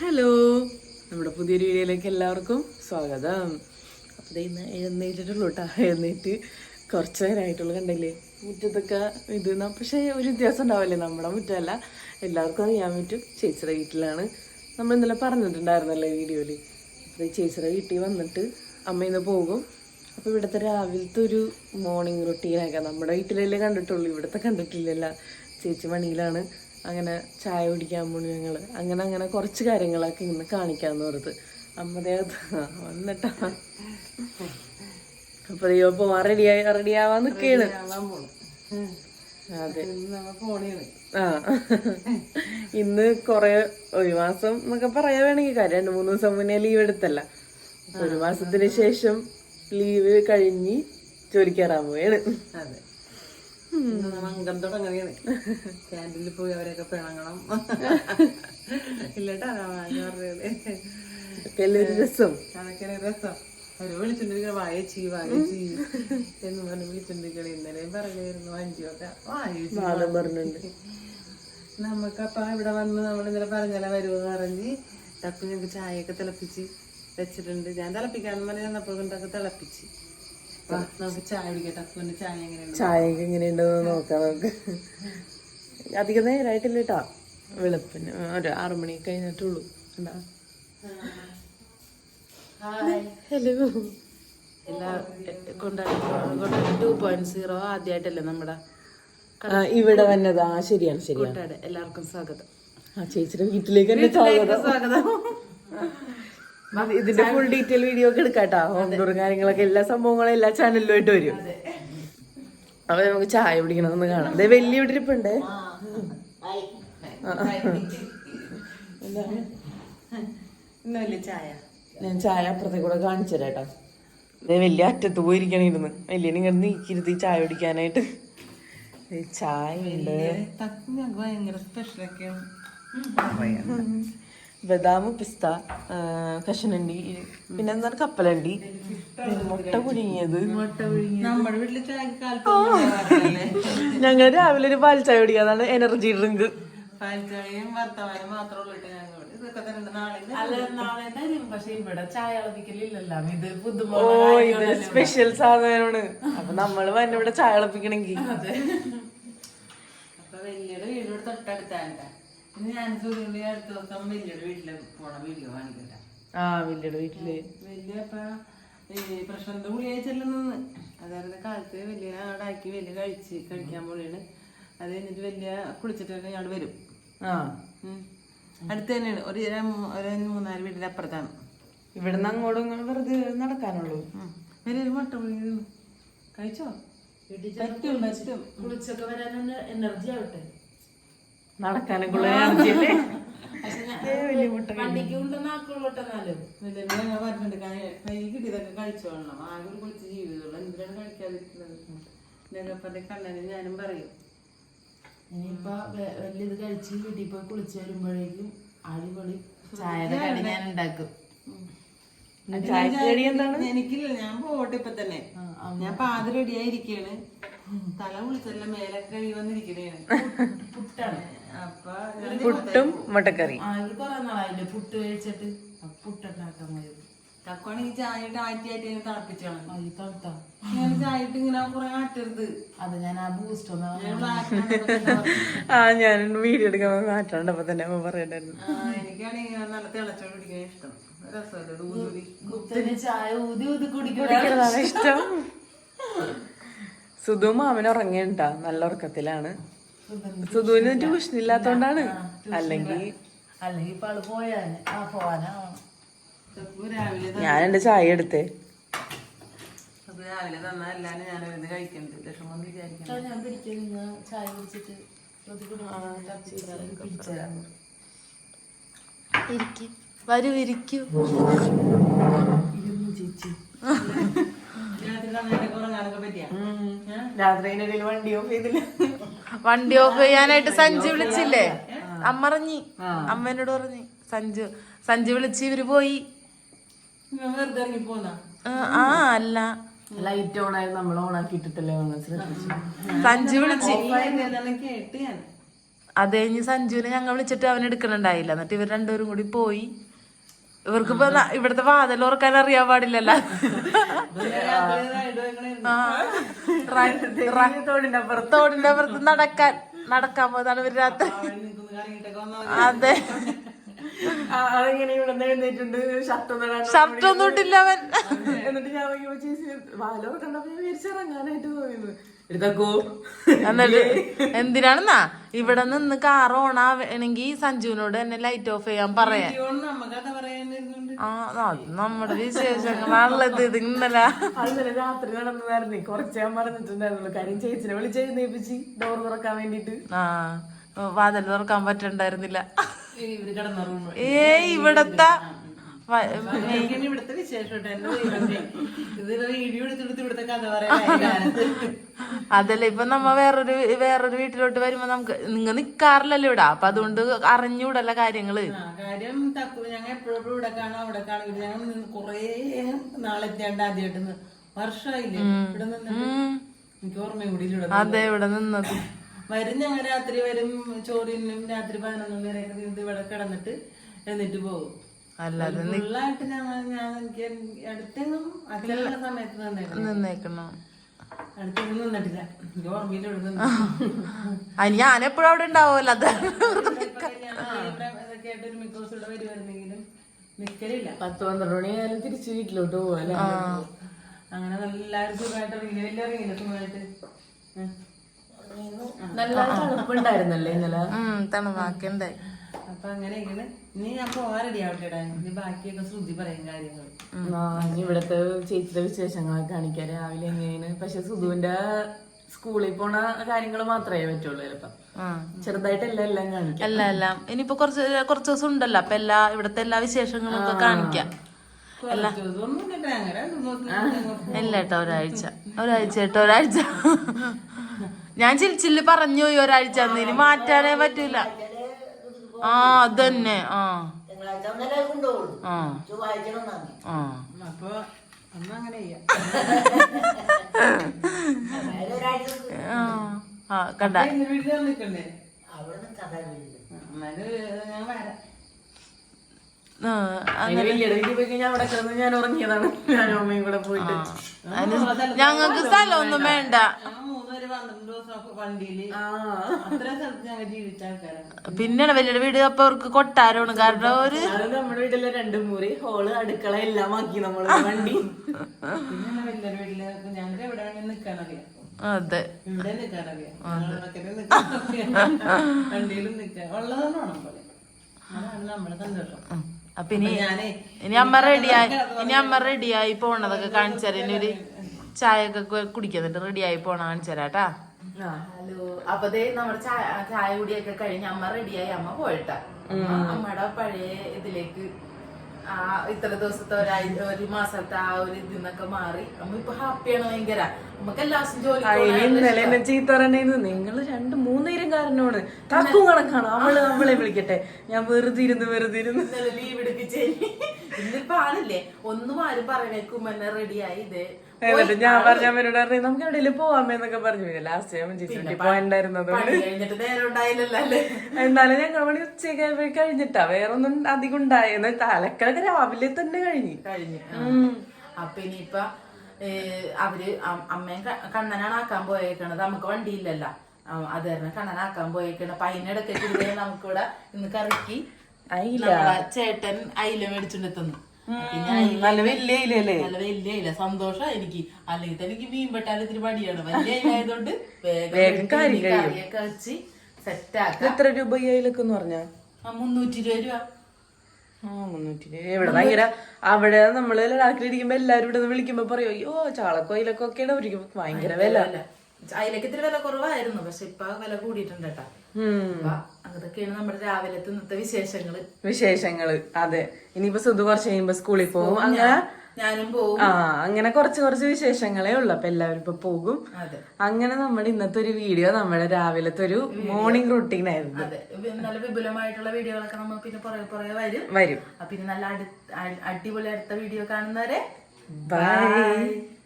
Hello. നമ്മുടെ പുതിയൊരു വീഡിയോയിലേക്ക് എല്ലാവർക്കും സ്വാഗതം. അപ്പോൾ ഇന്ന് എഴുന്നേറ്റിട്ടുള്ളൂ കേട്ടോ എഴുന്നേറ്റ് കുറച്ച് നേരമായിട്ടുള്ളൂ കണ്ടില്ലേ? മുറ്റത്തൊക്കെ ഇത് പക്ഷേ ഒരു വ്യത്യാസം ഉണ്ടാവില്ലേ? നമ്മുടെ മുറ്റമല്ല. എല്ലാവർക്കും അറിയാൻ പറ്റും. ചേച്ചിയുടെ വീട്ടിലാണ്. നമ്മൾ ഇന്നലെ പറഞ്ഞിട്ടുണ്ടായിരുന്നല്ലേ വീഡിയോയിൽ അപ്പോൾ ചേച്ചിയുടെ വീട്ടിൽ വന്നിട്ട് അമ്മ ഇന്ന് പോകും. അപ്പോൾ ഇവിടുത്തെ രാവിലത്തെ ഒരു മോർണിംഗ് റൊട്ടീനാക്കാം നമ്മുടെ വീട്ടിലല്ലേ കണ്ടിട്ടുള്ളൂ. ഇവിടുത്തെ കണ്ടിട്ടില്ലല്ല. ചേച്ചി മണിയിലാണ് അങ്ങനെ ചായ കുടിക്കാൻ പോണു ഞങ്ങൾ അങ്ങനെ അങ്ങനെ കുറച്ച് കാര്യങ്ങളൊക്കെ ഇന്ന് കാണിക്കാന്ന് പറഞ്ഞത് അമ്മതേ വന്നിട്ടാ. അപ്പൊ അയ്യോ ഇപ്പൊ റെഡിയായി റെഡിയാവാൻ നിൽക്കുകയാണ് അതെ. ആ. ഇന്ന് കൊറേ ഒരു മാസം എന്നൊക്കെ പറയാൻ വേണമെങ്കിൽ കാര്യം. രണ്ട് മൂന്ന് ദിവസം മുന്നേ ലീവ് എടുത്തല്ല. ഒരു മാസത്തിന് ശേഷം ലീവ് കഴിഞ്ഞ് ജോലിക്കേറാൻ പോയാണ് അതെ. അംഗം തുടങ്ങുകയാണ്. ക്യാന്റീനിൽ പോയി അവരെയൊക്കെ പിണങ്ങണം. ഇല്ലട്ടാ രസം? അതൊക്കെയാണ് രസം. അവർ വിളിച്ചോണ്ടിരിക്കണ വായച്ചി വായച്ചി എന്ന് പറഞ്ഞ് വിളിച്ചോണ്ടിരിക്കണ ഇന്നലെയും പറയുമായിരുന്നു അഞ്ചിയൊക്കെ വായച്ചി നാളും പറഞ്ഞുണ്ട് നമുക്കപ്പ ഇവിടെ വന്ന് നമ്മൾ ഇന്നലെ പറഞ്ഞാലേ വരുമെന്ന് പറഞ്ഞ്. ഞങ്ങൾക്ക് ചായയൊക്കെ തിളപ്പിച്ച് വെച്ചിട്ടുണ്ട്. ഞാൻ തിളപ്പിക്കാന്ന് പറഞ്ഞാൽ ചെന്നപ്പോ കൊണ്ടൊക്കെ തിളപ്പിച്ച്. ചായ എങ്ങനെയുണ്ടെന്ന് നോക്കാം നമുക്ക്. അധികം നേരമായിട്ടില്ല കേട്ടാ വെളുപ്പിന് ഒരു ആറു മണി കഴിഞ്ഞിട്ടുള്ളൂ എന്താ ഹലോ. എല്ലാ കൊണ്ടാടി കൊണ്ടാടി ടു പോയിന്റ് സീറോ ആദ്യമായിട്ടല്ലേ നമ്മുടെ ഇവിടെ വന്നത്. ആ ശരിയാണ്. ശരിയാണ് എല്ലാവർക്കും സ്വാഗതം. ആ ചേച്ചിയുടെ വീട്ടിലേക്ക് സ്വാഗതം. ഇതിന്റെ ഫുൾ ഡീറ്റെയിൽ വീഡിയോ ഒക്കെ എടുക്കാട്ടാ. ഹോം ടൂറും കാര്യങ്ങളൊക്കെ എല്ലാ സംഭവങ്ങളും എല്ലാ ചാനലിലും ആയിട്ട് വരും അപ്പൊ നമുക്ക് ചായ കുടിക്കണമെന്ന് കാണാം. അതെ വലിയ ചായ. ഞാൻ ചായ അപ്പുറത്തെ കൂടെ കാണിച്ചു തരാം ദേ വലിയ അറ്റത്ത് പോയിരിക്കണിരുന്ന് വലിയ നിങ്ങൾ നീക്കിരുത്തി ചായ കുടിക്കാനായിട്ട്. ചായ ഉണ്ട്. സ്പെഷ്യൽ ഒക്കെ ഭയങ്കര സ്പെഷ്യലൊക്കെയാണ് ബദാം പിസ്ത കഷണണ്ടി കശുനണ്ടി പിന്നെ എന്താ കപ്പലണ്ടി? മുട്ട കുടുങ്ങിയത് ഞങ്ങൾ രാവിലെ ഒരു പാൽ ചായ കുടിക്കാതാണ് എനർജി ഡ്രിങ്ക് പാൽച്ചായയും വർത്തമാനം മാത്രമേ ഉള്ളൂ ഓ ഇത് സ്പെഷ്യൽ സാധനമാണ്. അപ്പൊ നമ്മൾ വന്നെ ഇവിടെ ചായ തിളപ്പിക്കണെങ്കി. വലിയൊരു വീടിനോട് തൊട്ടടുത്താണ് ഞാൻ സുഖിന്റെ അടുത്ത ദിവസം വലിയുടെ വീട്ടിൽ പോണ വീഡിയോ കാണിക്കട്ടെ? ആ വലിയുടെ വീട്ടിൽ. വലിയ അപ്പ ഈ പ്രശ്നത്തെ ഗുളിയായി ചെല്ലുന്നെന്ന് അതായത് കാലത്ത് വലിയ ആടാക്കി വലിയ കഴിച്ച് കഴിക്കാൻ പോലെയാണ് അത് കഴിഞ്ഞിട്ട് വലിയ കുളിച്ചിട്ട് തന്നെ ഞങ്ങൾ വരും. ആ. അടുത്ത് തന്നെയാണ്. ഒരു ഒരു മൂന്നാൽ വീടിന്റെ അപ്പുറത്താണ്. ഇവിടുന്ന് അങ്ങോട്ടും ഇങ്ങോട്ടും വെറുതെ നടക്കാനുള്ളൂ. വലിയ ഒരു മുട്ട കഴിച്ചോ? പറ്റും പറ്റും. കുളിച്ചൊക്കെ വരാൻ എനർജി ആവട്ടെ. എനർജി അല്ലേ ഏ, വലിയ മുട്ട വണ്ടിക്ക് കൊണ്ടുവന്ന ആക്കുള്ളൂട്ടെന്നാലും വലിയ ഞങ്ങൾ പറഞ്ഞിട്ടുണ്ട് കൈ- കൈ കിട്ടിയതൊക്കെ കഴിച്ചോളണം ആകെ ഒരു കുളിച്ച് ജീവിതമുള്ളൂ. എന്തിനാണ് കഴിക്കാതിരിക്കുന്നത്? ഇതൊക്കെ കണ്ണന് ഞാനും പറയും ഇനിയിപ്പൊ വെ- വലിയ ഇത് കഴിച്ച് വീട്ടിൽ പോയി കുളിച്ച് വരുമ്പോഴേക്കും അടിപൊളി ചായയുടെ കടി ഞാൻ ഉണ്ടാക്കും. എനിക്കില്ല ഞാൻ പോട്ടെ ഇപ്പൊ തന്നെ ഞാൻ പാതി റെഡിയായിരിക്കാണ്. തല കുളിച്ചല്ല മേലൊക്കെ കഴി വന്നിരിക്കണേണ് പുട്ടാണ്. അപ്പൊ പുട്ടും മുട്ടക്കറി. ആ ഇത് കുറെ നാളായില്ലേ പുട്ട് കഴിച്ചിട്ട്? അപ്പൊ പുട്ടുണ്ടാക്കാൻ മതി തക്കോണി ഈ ആറ്റി ആറ്റി അതിനെ തിളപ്പിച്ചാണ് ആ, തണുത്താ ഞാൻ ചായയിട്ട് ഇങ്ങനെ കുറെ ആറ്റരുത് അത് ഞാൻ ആ ബൂസ്റ്റ് ആ ഞാൻ വീഡിയോ എടുക്കാൻ മാറ്റാണ്ട് അപ്പൊ തന്നെ പറയണ്ടായിരുന്നു. എനിക്കാണെങ്കിൽ നല്ല തിളച്ചോണ്ട് കുടിക്കാൻ ഇഷ്ടം. രസമല്ലേ ഊതി ചായ ഊതി ഊതി കുടിക്കണം കുടിക്കണതാണ് ഇഷ്ടം. സുധു മാമൻ ഉറങ്ങിയിട്ടാ നല്ല ഉറക്കത്തിലാണ്. സുധുവിന് ട്യൂഷൻ ഇല്ലാത്തോണ്ടാണ് അല്ലെങ്കിൽ ഞാൻ എന്റെ ചായ എടുത്തേ. രാവിലെ തന്നാ അല്ലാണ്ട് ഞാൻ ഇരുന്ന് കഴിക്കരുത് വിഷമം വിചാരിക്കും നിങ്ങൾ ചായ കുടിച്ചിട്ട് വരൂ ഇരിക്കൂ. ചേച്ചി. രാത്രിയിനിടയിൽ വണ്ടി ഓഫ് ചെയ്തില്ല വണ്ടി ഓഫ് ചെയ്യാനായിട്ട് സഞ്ജു വിളിച്ചില്ലേ? അമ്മ അറിഞ്ഞി അമ്മേനോട് പറഞ്ഞു സഞ്ജു സഞ്ജു വിളിച്ച് ഇവർ പോയി. ആ, അല്ല. ലൈറ്റ് ഓൺ ആയി നമ്മൾ ഓൺ ആക്കി ഇട്ടിട്ടല്ലേ ശ്രദ്ധിച്ചു. സഞ്ജു വിളിച്ച്. അത് കഴിഞ്ഞ് സഞ്ജുവിനെ ഞങ്ങൾ വിളിച്ചിട്ട് അവൻ എടുക്കണുണ്ടായില്ല. എന്നിട്ട് ഇവർ രണ്ടുപേരും കൂടി പോയി. ഇവർക്ക് ഇപ്പൊ ന- ഇവിടുത്തെ വാതിൽ ഓർക്കാൻ അറിയാൻ പാടില്ലല്ലോ. തോടിന്റെ അപ്പുറത്ത് നടക്കാൻ നടക്കാൻ പോകുന്നതാണ് ഇവർ രാത്രി. അതെ. ഷർട്ട് ഒന്നും ഇട്ടില്ല അവൻ. എന്നിട്ട് ഞാൻ എന്നിട്ട് എന്തിനാണെന്നാ? ഇവിടെ നിന്ന് കാർ ഓൺ സഞ്ജുവിനോട് തന്നെ ലൈറ്റ് ഓഫ് ചെയ്യാൻ പറയാൻ ആ അത് നമ്മുടെ ഇത് ഇന്നലെ. അന്നലെ രാത്രി നടന്നതായിരുന്നു. കുറച്ച് ഞാൻ പറഞ്ഞിട്ടുണ്ടായിരുന്നുള്ളൂ. കാര്യം ചേച്ചിനെ വിളിച്ച് എഴുന്നേപ്പിച്ച് ഡോർ തുറക്കാൻ വേണ്ടിട്ട് ആ വാതിൽ തുറക്കാൻ പറ്റണ്ടായിരുന്നില്ല. ഏയ് ഏ ഇവിടത്തെ ഇവിടുത്തെ വിശേഷം വീഡിയോ എടുത്തെടുത്ത് ഇവിടുത്തെ കഥ പറയാൻ അതല്ല ഇപ്പൊ നമ്മ വേറൊരു വേറൊരു വീട്ടിലോട്ട് വരുമ്പോ നമുക്ക് നിങ്ങ നിക്കാറില്ലല്ലോ ഇവിടെ. അപ്പൊ അതുകൊണ്ട് അറിഞ്ഞൂടല്ല കാര്യങ്ങൾ. കാര്യം തക്കു ഞങ്ങൾ എപ്പോഴും ഇവിടെ കാണും അവിടെ കാണും. ഇവിടെ ഞങ്ങൾ നിന്ന് കുറേ നാളെത്തിയാണ്ട് ആദ്യമായിട്ട് നിന്ന്. വർഷമായില്ലേ ഇവിടെ നിന്നിട്ട്. എനിക്ക് ഓർമ്മയും കൂടി അതെ ഇവിടെ നിന്നത്. വരും ഞങ്ങൾ രാത്രി വരും ചോറിനും രാത്രി പതിനൊന്നും വരെ ഇത് ഇവിടെ കിടന്നിട്ട് എന്നിട്ട് പോകും. അല്ലാതെ ഫുള്ളായിട്ട് ഞങ്ങൾ ഞാൻ എനിക്ക് അടുത്തെങ്ങും അച്ഛനുള്ള സമയത്ത് നിന്നേക്കണം. ഞാൻ എപ്പോഴും അവിടെ ഉണ്ടാവുമല്ലോ. അത് പത്ത് പന്ത്രണ്ട് മണി ആയാലും തിരിച്ച് വീട്ടിലോട്ട് പോവല്ലേ അങ്ങനെ നല്ല എല്ലാവരും സുഖമായിട്ട് ഇറങ്ങി വലിയ ഇറങ്ങിയില്ല സുഖമായിട്ട്. നല്ല തണുപ്പുണ്ടായിരുന്നല്ലേ ഇന്നലെ? തണുപ്പാക്കണ്ടായി തണുവാക്കണ്ടായി അപ്പൊ അങ്ങനെ ഇങ്ങനെ ഇനി ഞാൻ പോവാൻ റെഡി ആവട്ടെടാ ഇനി ബാക്കിയൊക്കെ ശ്രുതി പറയും കാര്യങ്ങൾ ഇവിടത്തെ ചേച്ചിയുടെ വിശേഷങ്ങളൊക്കെ കാണിക്കാം. രാവിലെ എങ്ങനെയാണ്? പക്ഷെ സുധുവിന്റെ സ്കൂളിൽ പോണ കാര്യങ്ങൾ മാത്രമേ പറ്റുള്ളൂ ചിലപ്പോ. ചെറുതായിട്ടല്ല എല്ലാം കാണിക്കാം. എല്ലാം എല്ലാം. ഇനിയിപ്പോ കുറച്ച് കുറച്ച് ദിവസം ഉണ്ടല്ലോ. അപ്പൊ എല്ലാ ഇവിടത്തെ എല്ലാ വിശേഷങ്ങളും ഒക്കെ കാണിക്കാം. ഇല്ല കേട്ടോ ഒരാഴ്ച. ഒരാഴ്ച കേട്ടോ ഒരാഴ്ച. ഞാൻ ചിരിച്ചിൽ പറഞ്ഞു പോയി ഒരാഴ്ച ഇനി മാറ്റാനേ പറ്റൂല. ആ അതന്നെ. ആ. ആ. ആ. അപ്പൊ അന്ന് അങ്ങനെ ചെയ്യാം. ആ ആ കണ്ട. വീട്ടിൽ നിൽക്കണ്ടേ എന്നാലും ഞാൻ വരാം ആ, അതിന് വലിയ വീട്ടിൽ പോയി കഴിഞ്ഞാൽ അവിടെ കിടന്ന് ഞാൻ ഉറങ്ങിയതാണ്. ഞാൻ അമ്മയും കൂടെ പോയിട്ട്. അതിന് ഞങ്ങക്ക് സ്ഥലമൊന്നും വേണ്ട. പിന്നെ പിന്നെയാണ് വലിയ വീട് അപ്പൊ അവർക്ക് കൊട്ടാരമാണ് കാരണം ഒരു നമ്മുടെ വീട്ടിലെ രണ്ട് മുറി. ഹോൾ അടുക്കള എല്ലാം ആക്കി നമ്മൾ വണ്ടി. വീട്ടിൽ ഞങ്ങൾക്ക് എവിടെ നിക്കാനറിയാം അതെ. ഇവിടെ നിൽക്കാൻ വണ്ടിയിലും നിക്കാൻ. അതാണ് നമ്മുടെ സന്തോഷം. അപ്പൊ ഇനി ഇനി അമ്മ റെഡിയായി ഇനി അമ്മ റെഡിയായി പോണതൊക്കെ കാണിച്ചു തരാം ഇനി ഒരു ചായ ഒക്കെ കുടിക്കുന്നുണ്ട് റെഡിയായി പോണ കാണിച്ചു തരാട്ടാ ഹലോ. അപ്പൊ ദേ നമ്മുടെ ചായ ചായ കുടിയൊക്കെ കഴിഞ്ഞ് അമ്മ റെഡിയായി അമ്മ പോയിട്ടാ. അമ്മയുടെ പഴയ ഇതിലേക്ക് ആ ഇത്ര ദിവസത്തെ ഒരു മാസത്തെ ആ ഒരു ഇതിന്നൊക്കെ മാറി. അമ്മ ഇപ്പൊ ഹാപ്പിയാണ് ഭയങ്കര. നമുക്ക് എല്ലാവർക്കും ജോലി ഇന്നലെ എന്നെ ചീത്ത പറഞ്ഞിരുന്നു നിങ്ങൾ രണ്ട് മൂന്നേരം കാരനോട് തക്കും കണക്കാണ് അവൾ നമ്മളെ വിളിക്കട്ടെ. ഞാൻ വെറുതെ ഇരുന്ന് വെറുതെ ഇരുന്ന്. ഇന്നലെ ലീവ് എടുപ്പിച്ചേ ഇന്നിപ്പോ ആണില്ലേ ഒന്നും ആരും പറയണേക്കും എന്നെ റെഡിയായി ഇതേ. എന്നിട്ട് ഞാൻ പറഞ്ഞ അവരോട് പറഞ്ഞു നമുക്ക് എവിടെയെങ്കിലും പോവാമേ എന്നൊക്കെ പറഞ്ഞു. ലാസ്റ്റ് ഞാൻ ചേച്ചി പോയിണ്ടായിരുന്നത് എന്നാലും ഞങ്ങൾ മണി ഉച്ചയ്ക്ക് കഴിഞ്ഞിട്ടാ. വേറെ ഒന്നും അധികം ഉണ്ടായിരുന്നു തലക്കലൊക്കെ രാവിലെ തന്നെ കഴിഞ്ഞു. കഴിഞ്ഞു. അപ്പൊ ഇനിയിപ്പൊ അവർ അമ്മയും കണ്ണനാണ് ആക്കാൻ പോയേക്കണത്. നമുക്ക് വണ്ടിയില്ലല്ലോ. അത് കാരണം കണ്ണനാക്കാൻ പോയേക്കണ. അപ്പൊ അതിനിടയ്ക്ക് നമുക്കിവിടെ ഇന്ന് കറക്കി ചേട്ടൻ അയില മേടിച്ചിട്ട് തന്നു നല്ല വലിയ ഇലല്ലേ നല്ല വലിയ ഇല സന്തോഷം. എനിക്ക് അല്ലെങ്കിൽ തന്നെ എനിക്ക് മീൻ വെട്ടാൻ ഇത്തിരി പടിയാണ് വലിയ ഇല ആയതുകൊണ്ട് വേഗം. കറിയൊക്കെ വെച്ച് സെറ്റാക്കാം. എത്ര രൂപ ഈ അയിലൊക്കെ എന്ന് പറഞ്ഞാ? മുന്നൂറ്റി ഇരുപത് രൂപ. ഇവിടെ ഭയങ്കര അവിടെ നമ്മൾ ലഡാക്കിലിരിക്കുമ്പോ എല്ലാരും ഇവിടെ നിന്ന് വിളിക്കുമ്പോ പറയോ അയ്യോ ചാളക്കോയിലൊക്കെ ഒക്കെയാണ് അവർക്ക് ഭയങ്കര വില. അല്ല അതിലേക്ക് ഇത്തിരി വില കുറവായിരുന്നു. പക്ഷെ ഇപ്പൊ വില കൂടിയിട്ടുണ്ട് കേട്ടാ. അതൊക്കെയാണ് നമ്മുടെ രാവിലത്തെ ഇന്നത്തെ വിശേഷങ്ങൾ. വിശേഷങ്ങൾ. അതെ. ഇനിയിപ്പോ സുധു കുറച്ച് കഴിയുമ്പോ സ്കൂളിൽ പോകും. അങ്ങനെ ഞാനും പോകും ആ അങ്ങനെ കുറച്ച് കുറച്ച് വിശേഷങ്ങളേ ഉള്ളു. അപ്പൊ എല്ലാവരും ഇപ്പൊ പോകും. അങ്ങനെ നമ്മുടെ ഇന്നത്തെ ഒരു വീഡിയോ നമ്മുടെ രാവിലത്തെ ഒരു മോർണിംഗ് റൂട്ടീൻ ആയിരുന്നു. അതെ. നല്ല വിപുലമായിട്ടുള്ള വീഡിയോകളൊക്കെ നമ്മൾ പിന്നെ പുറകെ പുറകെ വരും. വരും. പിന്നെ നല്ല അടി- അടിപൊളി അടുത്ത വീഡിയോ കാണുന്നവരെ ബൈ